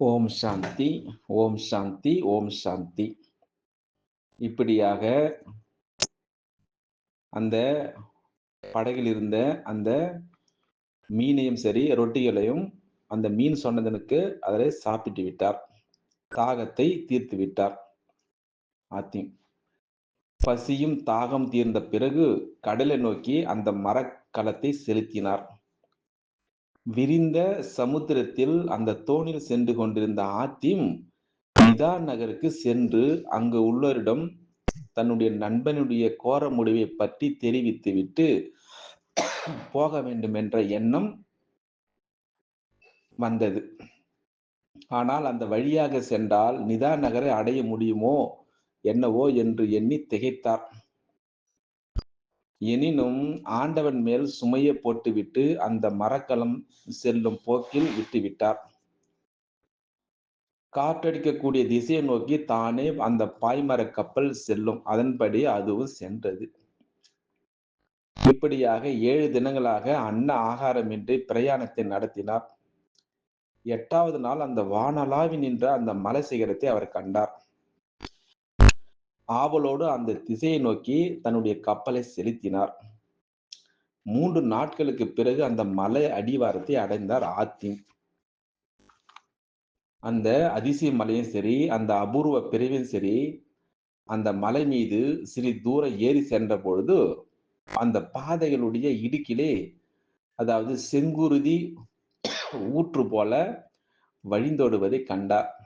ஓம் சாந்தி ஓம் சாந்தி ஓம் சாந்தி. இப்படியாக அந்த படகில் இருந்த அந்த மீனையும் சரி ரொட்டிகளையும் அந்த மீன் சொன்னதனுக்கு அதில் சாப்பிட்டு விட்டார். தாகத்தை தீர்த்து விட்டார். ஆத்தி. பசியும் தாகம் தீர்ந்த பிறகு கடலை நோக்கி அந்த மரக்கலத்தை செலுத்தினார். விரிந்த சமுத்திரத்தில் அந்த தோணில் சென்று கொண்டிருந்த ஆத்திம் நிதா நகருக்கு சென்று அங்கு உள்ளவரிடம் தன்னுடைய நண்பனுடைய கோர முடிவை பற்றி தெரிவித்துவிட்டு போக வேண்டும் என்ற எண்ணம் வந்தது. ஆனால் அந்த வழியாக சென்றால் நிதா நகரை அடைய முடியுமோ என்னவோ என்று எண்ணி திகைத்தார். எனினும் ஆண்டவன் மேல் சுமையை போட்டுவிட்டு அந்த மரக்கலம் செல்லும் போக்கில் விட்டுவிட்டார். காற்றடிக்கக்கூடிய திசையை நோக்கி தானே அந்த பாய்மர கப்பல் செல்லும். அதன்படி அதுவும் சென்றது. இப்படியாக ஏழு தினங்களாக அன்ன ஆகாரமின்றி பிரயாணத்தை நடத்தினார். எட்டாவது நாள் அந்த வானலாவி நின்ற அந்த மலை சிகரத்தை அவர் கண்டார். ஆவலோடு அந்த திசையை நோக்கி தன்னுடைய கப்பலை செலுத்தினார். மூன்று நாட்களுக்கு பிறகு அந்த மலை அடிவாரத்தை அடைந்தார் ஆத்தின். அந்த அதிசய மலையும் சரி அந்த அபூர்வ பிரிவும் சரி அந்த மலை மீது சிறிது தூரம் ஏறி சென்ற பொழுது அந்த பாதைகளுடைய இடுக்கிலே அதாவது செங்குருதி ஊற்று போல வழிந்தோடுவதை கண்டார்.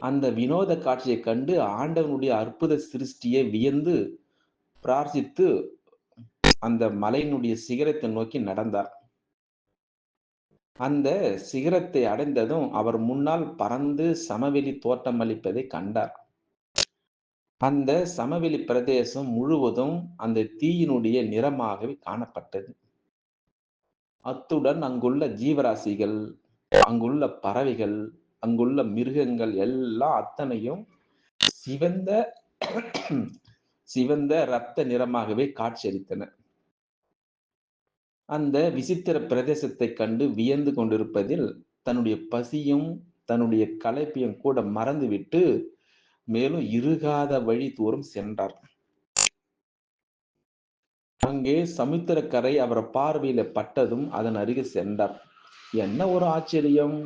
அந்த வினோத காட்சியை கண்டு ஆண்டவனுடைய அற்புத சிருஷ்டியை வியந்து பிரார்த்தித்து அந்த மலையினுடைய சிகரத்தை நோக்கி நடந்தார். அந்த சிகரத்தை அடைந்ததும் அவர் முன்னால் பறந்து சமவெளி தோற்றமளிப்பதை கண்டார். அந்த சமவெளி பிரதேசம் முழுவதும் அந்த தீயினுடைய நிறமாகவே காணப்பட்டது. அத்துடன் அங்குள்ள ஜீவராசிகள் அங்குள்ள பறவைகள் அங்குள்ள மிருகங்கள் எல்லாம் அத்தனையும் சிவந்த சிவந்த இரத்த நிறமாகவே காட்சியளித்தன. அந்த விசித்திர பிரதேசத்தை கண்டு வியந்து கொண்டிருப்பதில் தன்னுடைய பசியும் தன்னுடைய களைப்பையும் கூட மறந்துவிட்டு மேலும் இருகாத வழி தூரம் சென்றார். அங்கே சமுத்திரக்கரை அவர் பார்வையில பட்டதும் அதன் அருகே சென்றார். என்ன ஒரு ஆச்சரியம்?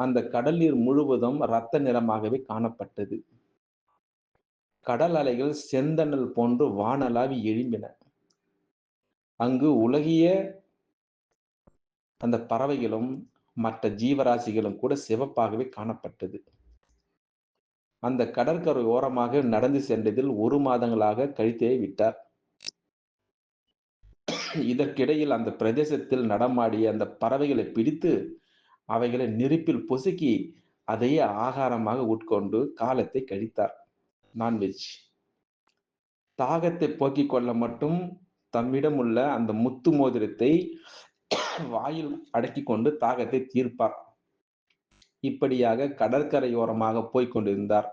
அந்த கடல் நீர் முழுவதும் இரத்த நிறமாகவே காணப்பட்டது. கடல் அலைகள் செந்தணல் போன்று வானலாவி எழும்பின. அங்கு உலகிய அந்த பறவைகளும் மற்ற ஜீவராசிகளும் கூட சிவப்பாகவே காணப்பட்டது. அந்த கடற்கரை ஓரமாக நடந்து சென்றதில் ஒரு மாதங்களாக கழித்தே விட்டார். இதற்கிடையில் அந்த பிரதேசத்தில் நடமாடிய அந்த பறவைகளை பிடித்து அவைகளை நெருப்பில் பொசுக்கி அதையே ஆகாரமாக உட்கொண்டு காலத்தை கழித்தார். நான்வெஜ் தாகத்தை போக்கிக் கொள்ள மட்டும் தம்மிடம் உள்ள அந்த முத்து மோதிரத்தை வாயில் அடக்கி கொண்டு தாகத்தை தீர்ப்பார். இப்படியாக கடற்கரையோரமாக போய்க் கொண்டிருந்தார்.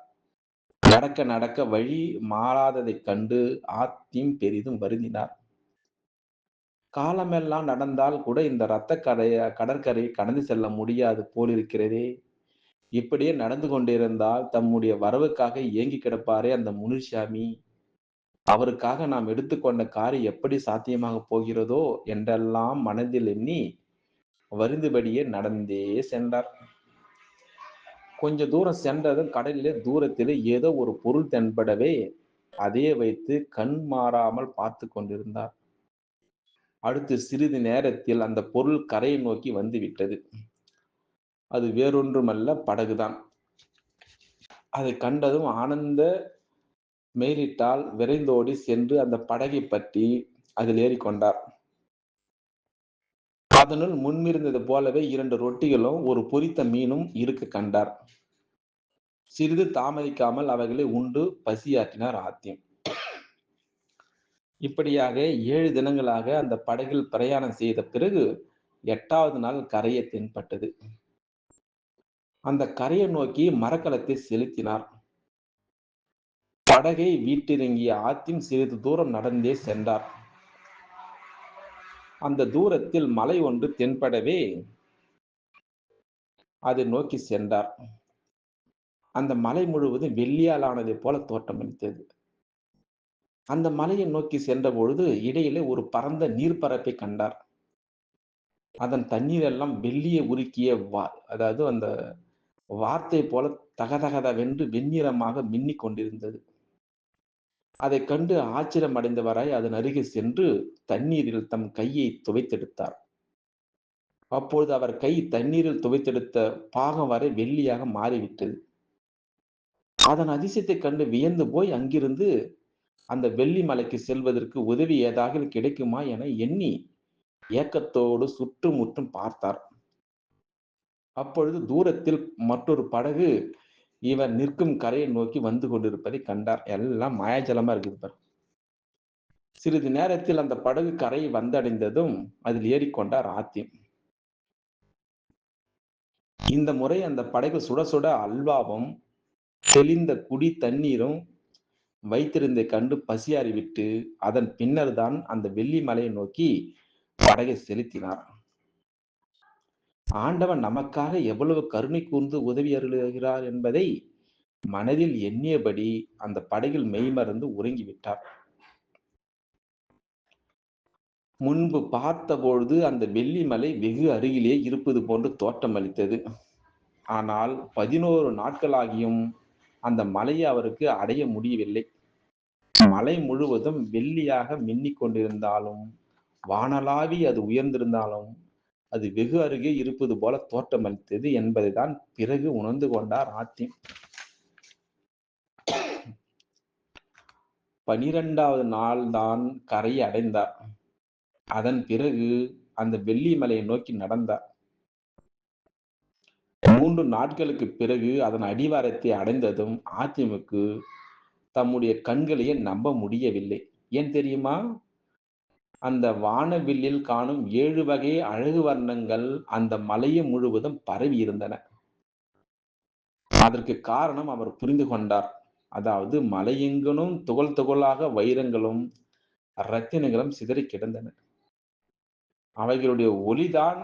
நடக்க நடக்க வழி மாறாததைக் கண்டு ஆத்தியும் பெரிதும் வருந்தினார். காலமெல்லாம் நடந்தால் கூட இந்த இரத்த கரைய கடற்கரையை கடந்து செல்ல முடியாது போலிருக்கிறதே. இப்படியே நடந்து கொண்டிருந்தால் தம்முடைய வரவுக்காக ஏங்கி கிடப்பாரே அந்த முனிசாமி. அவருக்காக நாம் எடுத்துக்கொண்ட காரியம் எப்படி சாத்தியமாக போகிறதோ என்றெல்லாம் மனதில் எண்ணி வருந்தபடியே நடந்தே சென்றார். கொஞ்ச தூரம் சென்றதும் கடலிலே தூரத்திலே ஏதோ ஒரு பொருள் தென்படவே அதையே வைத்து கண் மாறாமல் பார்த்து கொண்டிருந்தார். அடுத்து சிறிது நேரத்தில் அந்த பொருள் கரையை நோக்கி வந்து விட்டது அது வேறொன்றுமல்ல படகுதான். அதை கண்டதும் ஆனந்த மேலிட்டால் விரைந்தோடி சென்று அந்த படகை பற்றி அதில் ஏறிக்கொண்டார் அதனுள் முன்மிருந்தது போலவே இரண்டு ரொட்டிகளும் ஒரு பொரித்த மீனும் இருக்க கண்டார். சிறிது தாமதிக்காமல் அவைகளை உண்டு பசியாற்றினார் ஆத்தியம். இப்படியாக ஏழு தினங்களாக அந்த படகில் பிரயாணம் செய்த பிறகு எட்டாவது நாள் கரையை தென்பட்டது. அந்த கரையை நோக்கி மரக்கலத்தை செலுத்தினார். படகை வீட்டிறங்கிய ஆத்தின் சிறிது தூரம் நடந்தே சென்றார். அந்த தூரத்தில் மலை ஒன்று தென்படவே அதை நோக்கி சென்றார். அந்த மலை முழுவதும் வெள்ளியால் ஆனதை போல தோற்றமளித்தது. அந்த மலையை நோக்கி சென்ற பொழுது இடையிலே ஒரு பரந்த நீர்ப்பரப்பை கண்டார். அதன் தண்ணீர் எல்லாம் வெள்ளியை உருக்கிய வா அதாவது அந்த வார்த்தை போல தகதகதவென்று வெண்ணிறமாக மின்னிக் கொண்டிருந்தது. அதைக் கண்டு ஆச்சரியம் அடைந்தவராய் அதன் அருகே சென்று தண்ணீரில் தம் கையை துவைத்தெடுத்தார். அப்பொழுது அவர் கை தண்ணீரில் துவைத்தெடுத்த பாகம் வரை வெள்ளியாக மாறிவிட்டது. அதன் அதிசயத்தைக் கண்டு வியந்து போய் அங்கிருந்து அந்த வெள்ளி மலைக்கு செல்வதற்கு உதவி ஏதாவது கிடைக்குமா என எண்ணி ஏக்கத்தோடு சுற்றுமுற்றும் பார்த்தார். அப்பொழுது தூரத்தில் மற்றொரு படகு இவர் நிற்கும் கரையை நோக்கி வந்து கொண்டிருப்பதை கண்டார். எல்லாம் மாயாஜலமா இருக்குது பார். சிறிது நேரத்தில் அந்த படகு கரையை வந்தடைந்ததும் அதில் ஏறிக்கொண்டார் ஆத்தியம் இந்த முறை அந்த படகு சுட சுட அல்வாவும் தெளிந்த குடி தண்ணீரும் வைத்திருந்த கண்டு பசியாறிவிட்டு அதன் பின்னர் தான் அந்த வெள்ளி மலையை நோக்கி படகை செலுத்தினார். ஆண்டவன் நமக்காக எவ்வளவு கருணை கூர்ந்து உதவி அருளுகிறார் என்பதை மனதில் எண்ணியபடி அந்த படகில் மெய்மறந்து உறங்கிவிட்டார். முன்பு பார்த்தபொழுது அந்த வெள்ளி மலை வெகு அருகிலே இருப்பது போன்று தோற்றமளித்தது. ஆனால் பதினோரு நாட்களாகியும் அந்த மலையை அவருக்கு அடைய முடியவில்லை. மலை முழுவதும் வெள்ளியாக மின்னிக் கொண்டிருந்தாலும் வானலாவி அது உயர்ந்திருந்தாலும் அது வெகு அருகே இருப்பது போல தோற்றமளித்தது என்பதைதான் பிறகு உணர்ந்து கொண்டார் ஆத்திம் பனிரெண்டாவது நாள் தான் கரையை அடைந்தார். அதன் பிறகு அந்த வெள்ளி மலையை நோக்கி நடந்தார். மூன்று நாட்களுக்கு பிறகு அதன் அடிவாரத்தை அடைந்ததும் அதிமுக தம்முடைய கண்களையே நம்ப முடியவில்லை. ஏன் தெரியுமா? அந்த வானவில்லில் காணும் ஏழு வகை அழகு வர்ணங்கள் அந்த மலையை முழுவதும் பரவி இருந்தன. அதற்கு காரணம் அவர் புரிந்து கொண்டார். அதாவது மலையெங்கனும் துகள் துகளாக வைரங்களும் ரத்தினங்களும் சிதறி கிடந்தன. அவைகளுடைய ஒளிதான்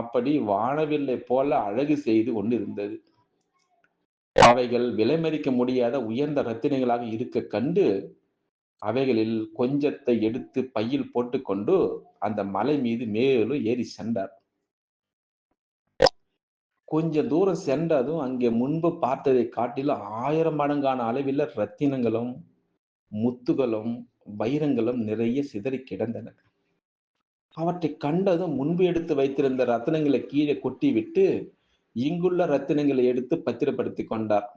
அப்படி வானவில்லை போல அழகு செய்து கொண்டிருந்தது. அவைகள் விலைமதிக்க முடியாத உயர்ந்த ரத்தினங்களாக இருக்க கண்டு அவைகளில் கொஞ்சத்தை எடுத்து பையில் போட்டுக்கொண்டு அந்த மலை மீது மேலும் ஏறி சென்றார். கொஞ்ச தூரம் சென்றதும் அங்கே முன்பு பார்த்ததை காட்டிலும் ஆயிரம் மடங்கான அளவில் ரத்தினங்களும் முத்துகளும் வைரங்களும் நிறைய சிதறி கிடந்தன. அவற்றை கண்டதும் முன்பு எடுத்து வைத்திருந்த ரத்தினங்களை கீழே கொட்டிவிட்டு இங்குள்ள ரத்தினங்களை எடுத்து பத்திரப்படுத்தி கொண்டார்.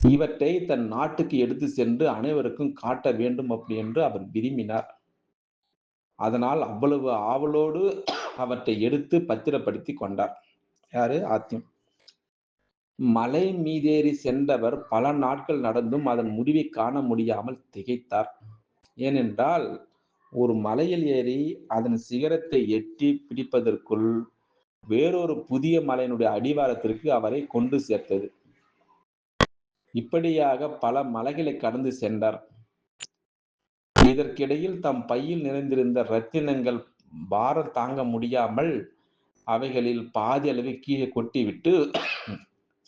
இவற்றை தன் நாட்டுக்கு எடுத்து சென்று அனைவருக்கும் காட்ட வேண்டும் அப்படி என்று அவர் விரும்பினார். அதனால் அவ்வளவு ஆவலோடு அவற்றை எடுத்து பத்திரப்படுத்தி கொண்டார். யாரு? ஆத்தியம். மலை மீதேறி சென்றவர் பல நாட்கள் நடந்தும் அதன் முடிவை காண முடியாமல் திகைத்தார். ஏனென்றால் ஒரு மலையில் ஏறி அதன் சிகரத்தை எட்டி பிடிப்பதற்குள் வேறொரு புதிய மலையினுடைய அடிவாரத்திற்கு அவரை கொண்டு சேர்த்தது. இப்படியாக பல மலைகளை கடந்து சென்றார். இதற்கிடையில் தம் பையில் நிறைந்திருந்த ரத்தினங்கள் பாரம் தாங்க முடியாமல் அவைகளில் பாதி அளவு கீழே கொட்டிவிட்டு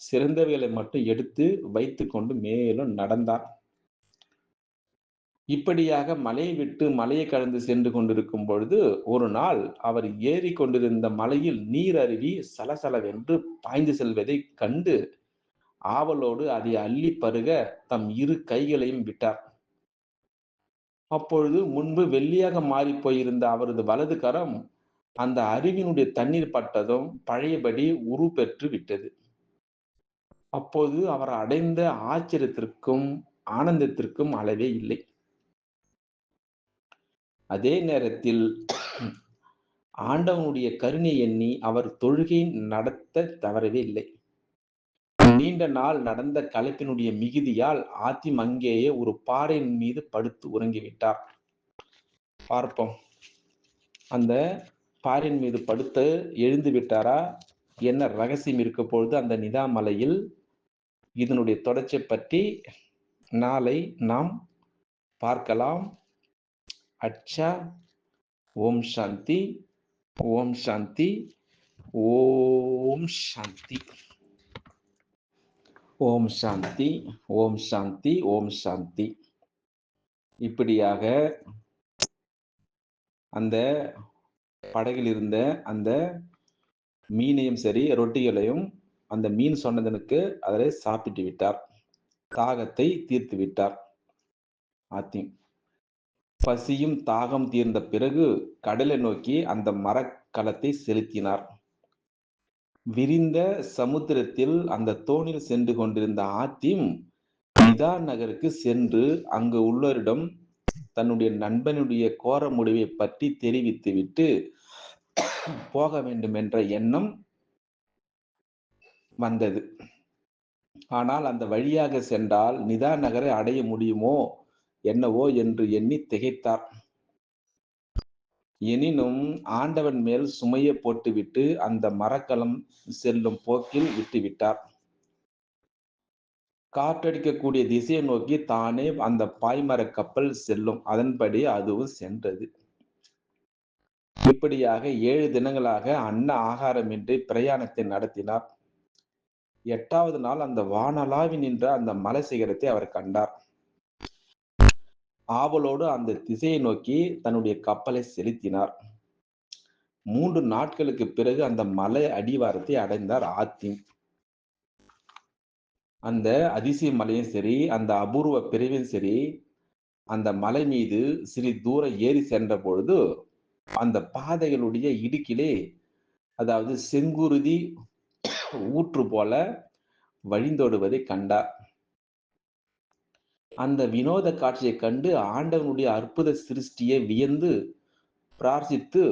சிறந்தவைகளை மட்டும் எடுத்து வைத்து கொண்டு மேலும் நடந்தார். இப்படியாக மலையை விட்டு மலையை கடந்து சென்று கொண்டிருக்கும் பொழுது ஒரு நாள் அவர் ஏறி கொண்டிருந்த மலையில் நீர் அருவி சலசலவென்று பாய்ந்து செல்வதை கண்டு ஆவலோடு அதை அள்ளி பருக தம் இரு கைகளையும் விட்டார். அப்பொழுது முன்பு வெள்ளியாக மாறி போயிருந்த அவரது வலது கரம் அந்த அருவினுடைய தண்ணீர் பட்டதும் பழையபடி உரு பெற்று விட்டது. அப்போது அவர் அடைந்த ஆச்சரியத்திற்கும் ஆனந்தத்திற்கும் அளவே இல்லை. அதே நேரத்தில் ஆண்டவனுடைய கருணை எண்ணி அவர் தொழுகை நடத்த தவறவே இல்லை. நீண்ட நாள் நடந்த களைப்பினுடைய மிகுதியால் ஆத்திம் அங்கேயே ஒரு பாறையின் மீது படுத்து உறங்கிவிட்டார். பார்ப்போம். அந்த பாறையின் மீது படுத்து எழுந்து விட்டாரா? என்ன ரகசியம் இருக்க பொழுது அந்த நிதாமலையில் இதனுடைய தொடர்ச்சி பற்றி நாளை நாம் பார்க்கலாம். அச்சா ஓம் சாந்தி ஓம் சாந்தி ஓம் சாந்தி. ஓம் சாந்தி ஓம் சாந்தி ஓம் சாந்தி. இப்படியாக அந்த படகில் இருந்த அந்த மீனையும் சரி ரொட்டிகளையும் அந்த மீன் சொன்னதனுக்கு அதில் சாப்பிட்டு விட்டார். தாகத்தை தீர்த்து விட்டார். ஆத்தி பசியும் தாகம் தீர்ந்த பிறகு கடலை நோக்கி அந்த மரக்கலத்தை செலுத்தினார். விரிந்த சமுத்திரத்தில் அந்த தோணில் சென்று கொண்டிருந்த ஆத்திம் நிதா நகருக்கு சென்று அங்கு உள்ளவரிடம் தன்னுடைய நண்பனுடைய கோர முடிவை பற்றி தெரிவித்துவிட்டு போக வேண்டும் என்ற எண்ணம் வந்தது. ஆனால் அந்த வழியாக சென்றால் நிதா நகரை அடைய முடியுமோ? என்னவோ என்று எண்ணி திகைத்தார். எனினும் ஆண்டவன் மேல் சுமையை போட்டுவிட்டு அந்த மரக்கலம் செல்லும் போக்கில் விட்டுவிட்டார். காற்றடிக்கக்கூடிய திசையை நோக்கி தானே அந்த பாய்மர கப்பல் செல்லும். அதன்படி அதுவும் சென்றது. இப்படியாக ஏழு தினங்களாக அன்ன ஆகாரமின்றி பிரயாணத்தை நடத்தினார். எட்டாவது நாள் அந்த வானலாவி நின்ற அந்த மலை சிகரத்தை அவர் கண்டார். ஆவலோடு அந்த திசையை நோக்கி தன்னுடைய கப்பலை செலுத்தினார். மூன்று நாட்களுக்கு பிறகு அந்த மலை அடிவாரத்தை அடைந்தார் ஆத்தி. அந்த அதிசய மலையும் சரி அந்த அபூர்வ பிரிவும் சரி அந்த மலை மீது சிறி தூரம் ஏறி சென்ற பொழுது அந்த பாதைகளுடைய இடுக்கிலே அதாவது செங்குருதி ஊற்று போல வழிந்தோடுவதை கண்டார். அந்த வினோத காட்சியை கண்டு ஆண்டவனுடைய அற்புத சிருஷ்டியை வியந்து பிரார்த்தித்து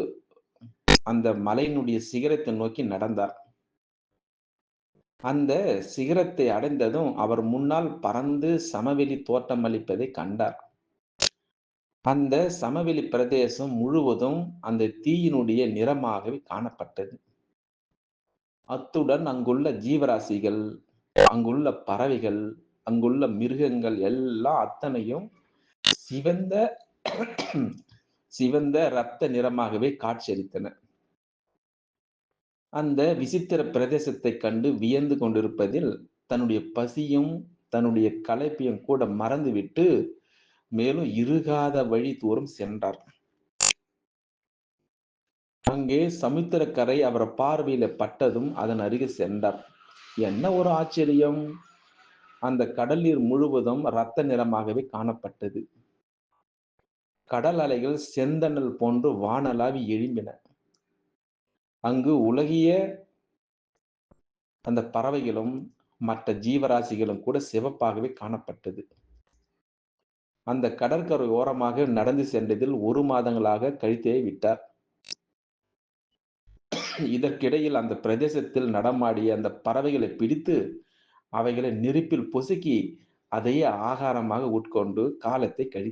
அந்த மலையினுடைய சிகரத்தை நோக்கி நடந்தார். அந்த சிகரத்தை அடைந்ததும் அவர் முன்னால் பறந்து சமவெளி தோட்டமளிப்பதை கண்டார். அந்த சமவெளி பிரதேசம் முழுவதும் அந்த தீயினுடைய நிறமாகவே காணப்பட்டது. அத்துடன் அங்குள்ள ஜீவராசிகள் அங்குள்ள பறவைகள் அங்குள்ள மிருகங்கள் எல்லாம் அத்தனையும் சிவந்த சிவந்த இரத்த நிறமாகவே காட்சியளித்தன. அந்த விசித்திர பிரதேசத்தை கண்டு வியந்து கொண்டிருப்பதில் தன்னுடைய பசியும் தன்னுடைய களைப்பையும் கூட மறந்துவிட்டு மேலும் இருகாத வழி தூரம் சென்றார். அங்கே சமுத்திரக்கரை அவர் பார்வையில பட்டதும் அதன் அருகே சென்றார். என்ன ஒரு ஆச்சரியம்! அந்த கடல் நீர் முழுவதும் இரத்த நிறமாகவே காணப்பட்டது. கடல் அலைகள் செந்தணல் போன்று வானலாவி எழும்பின. அங்கு உலகிய அந்த பறவைகளும் மற்ற ஜீவராசிகளும் கூட சிவப்பாகவே காணப்பட்டது. அந்த கடற்கரை ஓரமாக நடந்து சென்றதில் ஒரு மாதங்களாக கழித்தே விட்டார். இதற்கிடையில் அந்த பிரதேசத்தில் நடமாடிய அந்த பறவைகளை பிடித்து அவைகளை நெருப்பில் பொசுக்கி அதையே ஆகாரமாக உட்கொண்டு காலத்தை கழி